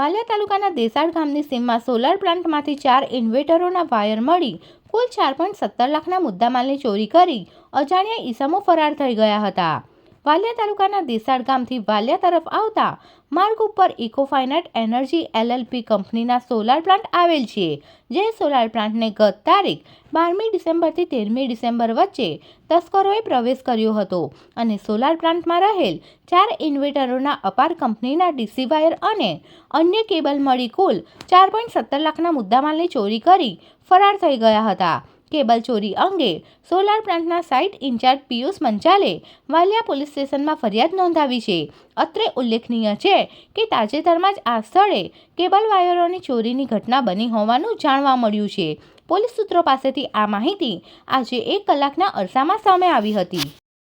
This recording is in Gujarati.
વાલિયા તાલુકાના દેસાડ ગામની સીમમાં સોલાર પ્લાન્ટમાંથી ચાર ઇન્વેટરોના વાયર મળી, કુલ ચાર પોઈન્ટ સત્તર લાખના મુદ્દામાલની ચોરી કરી અજાણ્યા ઈસમો ફરાર થઈ ગયા હતા. વાલિયા તાલુકાના દેસાડ ગામથી વાલિયા તરફ આવતા માર્ગ ઉપર ઇકો ફાઇનાઇટ એનર્જી એલએલપી કંપનીના સોલાર પ્લાન્ટ આવેલ છે, જે સોલાર પ્લાન્ટને ગત તારીખ બારમી ડિસેમ્બરથી તેરમી ડિસેમ્બર વચ્ચે તસ્કરોએ પ્રવેશ કર્યો હતો અને સોલાર પ્લાન્ટમાં રહેલ ચાર ઇન્વેટરોના અપાર કંપનીના ડીસી વાયર અને અન્ય કેબલ મળી કુલ ચાર પોઈન્ટ સત્તર લાખના મુદ્દામાલની ચોરી કરી ફરાર થઈ ગયા હતા. કેબલ ચોરી અંગે સોલાર પ્લાન્ટના site incharge Piyush Manchale Valia police સ્ટેશનમાં ફરિયાદ નોંધાવી છે. અત્રે ઉલ્લેખનીય છે કે તાજેતરમાં જ આ સ્થળે કેબલ વાયરોની ચોરીની ઘટના બની હોવાનું જાણવા મળ્યું છે. પોલીસ સૂત્રો પાસેથી આ માહિતી આજે એક કલાકના અરસામાં સામે આવી હતી.